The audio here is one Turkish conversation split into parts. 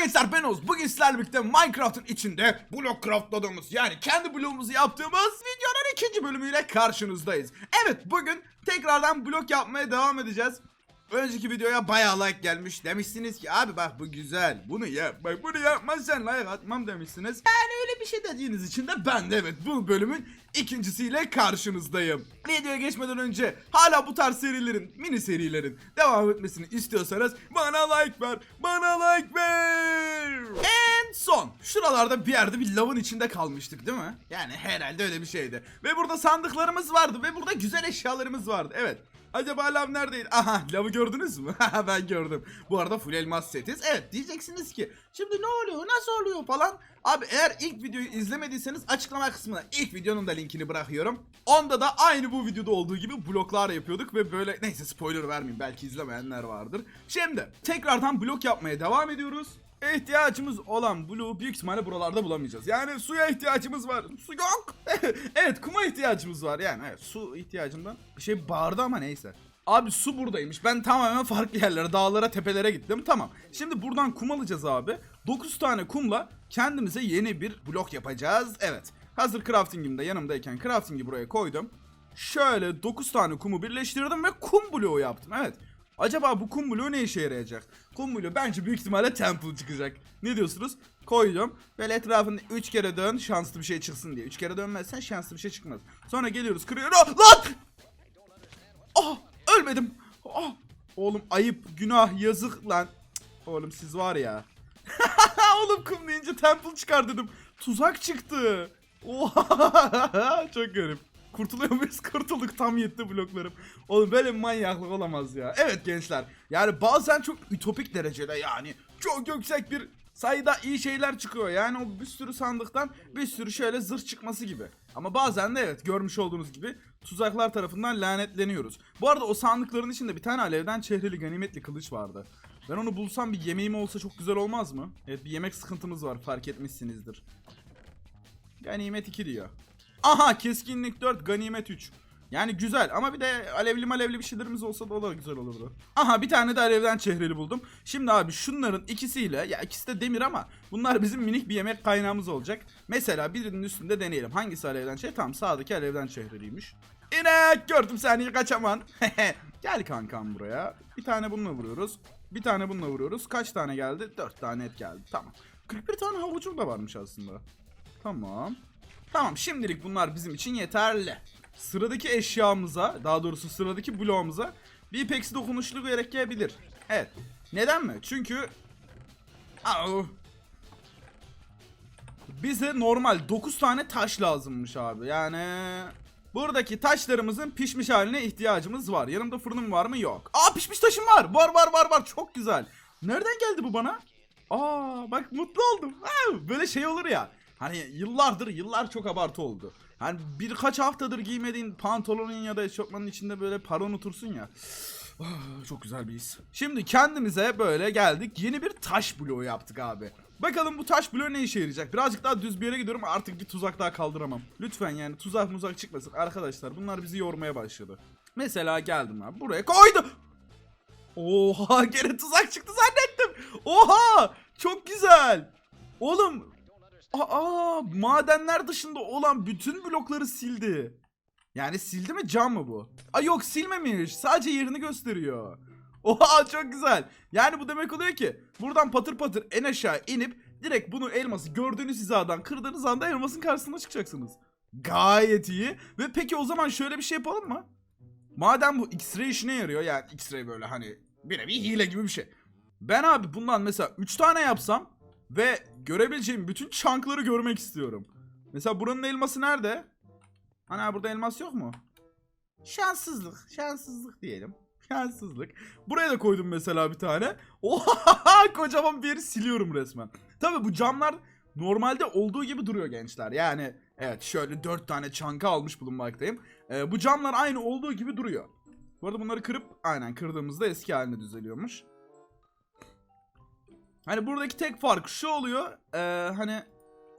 gençler ben Oğuz. Bugün sizlerle birlikte Minecraft'ın içinde blok craftladığımız yani kendi bloğumuzu yaptığımız videonun ikinci bölümüyle karşınızdayız. Evet bugün tekrardan blok yapmaya devam edeceğiz. Önceki videoya bayağı like gelmiş. Demişsiniz ki abi bak bu güzel. Bunu yap. Bak bunu yapmazsan like atmam demişsiniz. Yani öyle bir şey dediğiniz için de ben de evet bu bölümün ikincisiyle karşınızdayım. Videoya geçmeden önce hala bu tarz serilerin, mini serilerin devam etmesini istiyorsanız bana like ver. Bana like ver. En son şuralarda bir yerde bir lavın içinde kalmıştık değil mi? Yani herhalde öyle bir şeydi. Ve burada sandıklarımız vardı ve burada güzel eşyalarımız vardı. Evet. Acaba lav neredeydi? Aha lavı gördünüz mü? Ben gördüm. Bu arada full elmas setiz. Evet diyeceksiniz ki şimdi ne oluyor nasıl oluyor falan. Abi eğer ilk videoyu izlemediyseniz açıklama kısmına ilk videonun da linkini bırakıyorum. Onda da aynı bu videoda olduğu gibi bloklar yapıyorduk ve böyle neyse spoiler vermeyeyim belki izlemeyenler vardır. Şimdi tekrardan blok yapmaya devam ediyoruz. İhtiyacımız olan bloğu büyük ihtimalle buralarda bulamayacağız. Yani suya ihtiyacımız var. Su yok. evet kuma ihtiyacımız var. Yani evet, su ihtiyacından bir şey bağırdı ama neyse. Abi su buradaymış. Ben tamamen farklı yerlere, dağlara, tepelere gittim. Tamam. Şimdi buradan kum alacağız abi. 9 tane kumla kendimize yeni bir blok yapacağız. Evet. Hazır crafting'im de yanımdayken crafting'i buraya koydum. Şöyle 9 tane kumu birleştirdim ve kum bloğu yaptım. Evet. Acaba bu kum bloğu ne işe yarayacak? Kum bloğu bence büyük ihtimalle temple çıkacak. Ne diyorsunuz? Koydum. Böyle etrafında 3 kere dön şanslı bir şey çıksın diye. 3 kere dönmezsen şanslı bir şey çıkmaz. Sonra geliyoruz kırıyoruz. Ah, Lan! Ah! Ölmedim. Ah! Oğlum ayıp, günah, yazık lan. Cık, Oğlum siz var ya. Oğlum kum deyince temple çıkar dedim. Tuzak çıktı. Oha! Çok garip. Kurtuluyor muyuz? Kurtulduk tam yetti bloklarım. Oğlum böyle manyaklık olamaz ya. Evet gençler. Yani bazen çok ütopik derecede yani çok yüksek bir sayıda iyi şeyler çıkıyor. Yani o bir sürü sandıktan bir sürü şöyle zırh çıkması gibi. Ama bazen de evet görmüş olduğunuz gibi tuzaklar tarafından lanetleniyoruz. Bu arada o sandıkların içinde bir tane alevden çehreli ganimetli kılıç vardı. Ben onu bulsam bir yemeğim olsa çok güzel olmaz mı? Evet bir yemek sıkıntımız var fark etmişsinizdir. Ganimet 2 diyor. Aha keskinlik 4 ganimet 3. Yani güzel ama bir de alevli malevli bir şeylerimiz olsa da o da güzel olurdu. Aha bir tane de alevden çehreli buldum. Şimdi abi şunların ikisiyle ya ikisi de demir ama bunlar bizim minik bir yemek kaynağımız olacak. Mesela birinin üstünde deneyelim. Hangisi alevden çehreli? Tamam sağdaki alevden çehreliymiş. İnek gördüm seni kaçaman. Gel kankam buraya. Bir tane bununla vuruyoruz. Bir tane bununla vuruyoruz. Kaç tane geldi? 4 tane et geldi. Tamam. 41 tane havucum da varmış aslında. Tamam. Tamam şimdilik bunlar bizim için yeterli. Sıradaki eşyamıza, daha doğrusu sıradaki bloğumuza bir ipeksi dokunuşlu gerekebilir. Evet. Neden mi? Çünkü Au. bize normal 9 tane taş lazımmış abi. Yani buradaki taşlarımızın pişmiş haline ihtiyacımız var. Yanımda fırınım var mı? Yok. Aa pişmiş taşım var. Var var var var. Çok güzel. Nereden geldi bu bana? Aa bak mutlu oldum. Böyle şey olur ya. Hani yıllardır yıllar çok abartı oldu. Hani birkaç haftadır giymediğin pantolonun ya da eşofmanın içinde böyle para unutursun ya. Ah, Çok güzel bir his. Şimdi kendimize böyle geldik. Yeni bir taş bloğu yaptık abi. Bakalım bu taş bloğu ne işe yarayacak? Birazcık daha düz bir yere gidiyorum artık bir tuzak daha kaldıramam. Lütfen yani tuzak muzak çıkmasın arkadaşlar. Bunlar bizi yormaya başladı. Mesela geldim abi buraya koydu. Oha gene tuzak çıktı zannettim. Oha çok güzel. Oğlum Aa, madenler dışında olan bütün blokları sildi. Yani sildi mi cam mı bu? Ay yok silmemiş. Sadece yerini gösteriyor. Oha çok güzel. Yani bu demek oluyor ki buradan patır patır en aşağı inip direkt bunu elması gördüğünüz hizadan kırdığınız anda elmasın karşısına çıkacaksınız. Gayet iyi. Ve peki o zaman şöyle bir şey yapalım mı? Madem bu X-ray işine yarıyor yani X-ray böyle hani bir nevi hile gibi bir şey. Ben abi bundan mesela 3 tane yapsam ve görebileceğim bütün çankları görmek istiyorum. Mesela buranın elması nerede? Ana burada elmas yok mu? Şanssızlık. Şanssızlık diyelim. Şanssızlık. Buraya da koydum mesela bir tane. Oha kocaman bir yeri siliyorum resmen. Tabi bu camlar normalde olduğu gibi duruyor gençler. Yani evet şöyle 4 tane çanka almış bulunmaktayım. Ee, bu camlar aynı olduğu gibi duruyor. Bu arada bunları kırıp aynen kırdığımızda eski haline düzeliyormuş. Hani buradaki tek fark şu oluyor. eee, hani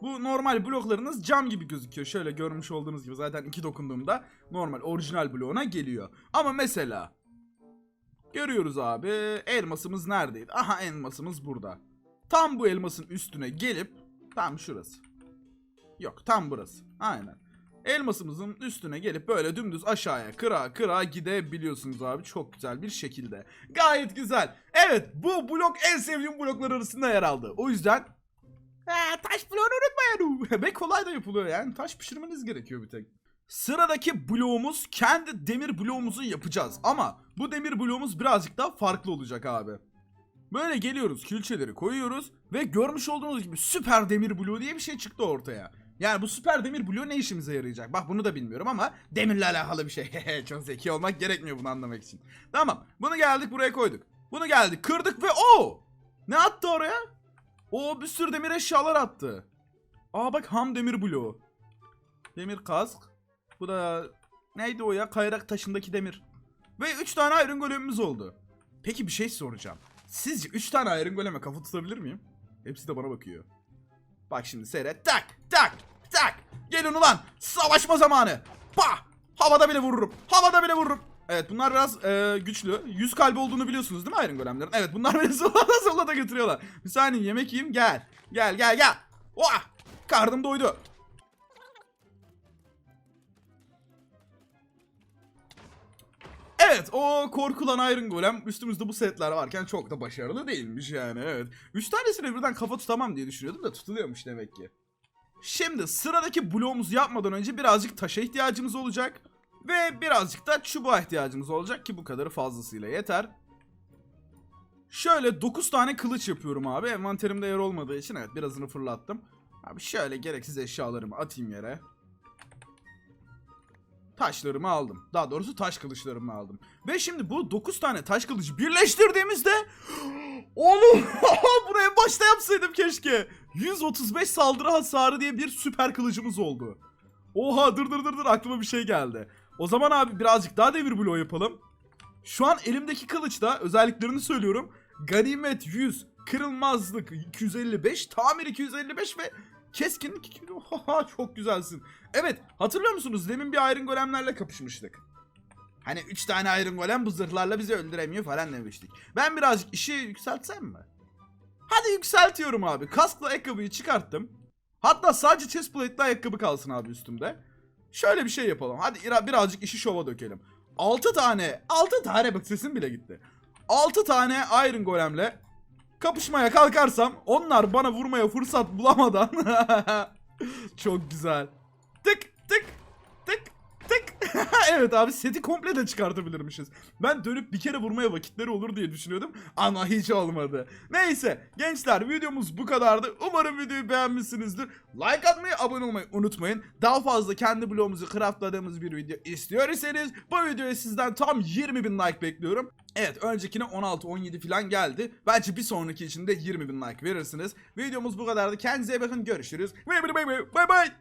bu normal bloklarınız cam gibi gözüküyor. Şöyle görmüş olduğunuz gibi zaten iki dokunduğumda normal orijinal bloğuna geliyor. Ama mesela görüyoruz abi elmasımız neredeydi? Aha elmasımız burada. tam bu elmasın üstüne gelip tam şurası. Yok tam burası. Aynen. Elmasımızın üstüne gelip böyle dümdüz aşağıya kıra kıra gidebiliyorsunuz abi. Çok güzel bir şekilde. Gayet güzel. Evet bu blok en sevdiğim bloklar arasında yer aldı. O yüzden Ee, taş bloğunu unutmayın. Ve kolay da yapılıyor yani. Taş pişirmeniz gerekiyor bir tek. Sıradaki bloğumuz kendi demir bloğumuzu yapacağız. Ama bu demir bloğumuz birazcık daha farklı olacak abi. Böyle geliyoruz külçeleri koyuyoruz ve görmüş olduğunuz gibi süper demir bloğu diye bir şey çıktı ortaya. Yani bu süper demir bloğu ne işimize yarayacak? Bak bunu da bilmiyorum ama demirle alakalı bir şey. Çok zeki olmak gerekmiyor bunu anlamak için. Tamam bunu geldik buraya koyduk. Bunu geldik kırdık ve o Ne attı oraya? O bir sürü demir eşyalar attı. Aa bak ham demir bloğu. Demir kask. Bu da neydi o ya? Kayrak taşındaki demir. Ve 3 tane Iron Golem'imiz oldu. Peki bir şey soracağım. Sizce 3 tane Iron Golem'e kafa tutabilir miyim? Hepsi de bana bakıyor. Bak şimdi seyret. Tak tak. Gelin ulan. Savaşma zamanı. Pa. Havada bile vururum. Havada bile vururum. Evet bunlar biraz e, güçlü. 100 kalbi olduğunu biliyorsunuz değil mi Iron Golem'lerin? Evet bunlar beni sola da sola da götürüyorlar. Bir saniye yemek yiyeyim gel. Gel gel gel. Oha. Karnım doydu. Evet o korkulan Iron Golem üstümüzde bu setler varken çok da başarılı değilmiş yani evet. Üç tanesine birden kafa tutamam diye düşünüyordum da tutuluyormuş demek ki. Şimdi sıradaki bloğumuzu yapmadan önce birazcık taşa ihtiyacımız olacak. Ve birazcık da çubuğa ihtiyacımız olacak ki bu kadarı fazlasıyla yeter. Şöyle 9 tane kılıç yapıyorum abi. Envanterimde yer olmadığı için evet birazını fırlattım. Abi şöyle gereksiz eşyalarımı atayım yere. Taşlarımı aldım. Daha doğrusu taş kılıçlarımı aldım. Ve şimdi bu 9 tane taş kılıcı birleştirdiğimizde Oğlum buraya başta yapsaydım keşke. 135 saldırı hasarı diye bir süper kılıcımız oldu. Oha dur dur dur dur aklıma bir şey geldi. O zaman abi birazcık daha demir bloğu yapalım. Şu an elimdeki kılıçta özelliklerini söylüyorum. Ganimet 100, kırılmazlık 255, tamir 255 ve keskinlik 200. Oha çok güzelsin. Evet hatırlıyor musunuz demin bir Iron Golem'lerle kapışmıştık. Hani 3 tane Iron Golem bu zırhlarla bizi öldüremiyor falan demiştik. Ben birazcık işi yükseltsem mi? Hadi yükseltiyorum abi. Kaskla ayakkabıyı çıkarttım. Hatta sadece chestplate'li ayakkabı kalsın abi üstümde. Şöyle bir şey yapalım. Hadi ira- birazcık işi şova dökelim. 6 tane, 6 tane bak sesim bile gitti. 6 tane Iron Golem'le kapışmaya kalkarsam onlar bana vurmaya fırsat bulamadan çok güzel. Tık. Evet abi seti komple de çıkartabilirmişiz. Ben dönüp bir kere vurmaya vakitleri olur diye düşünüyordum ama hiç olmadı. Neyse gençler videomuz bu kadardı. Umarım videoyu beğenmişsinizdir. Like atmayı, abone olmayı unutmayın. Daha fazla kendi bloğumuzu craftladığımız bir video istiyorsanız bu videoya sizden tam 20 bin like bekliyorum. Evet öncekine 16-17 falan geldi. Bence bir sonraki için de 20 bin like verirsiniz. Videomuz bu kadardı. Kendinize bakın. Görüşürüz. Bay bay bay bay bay.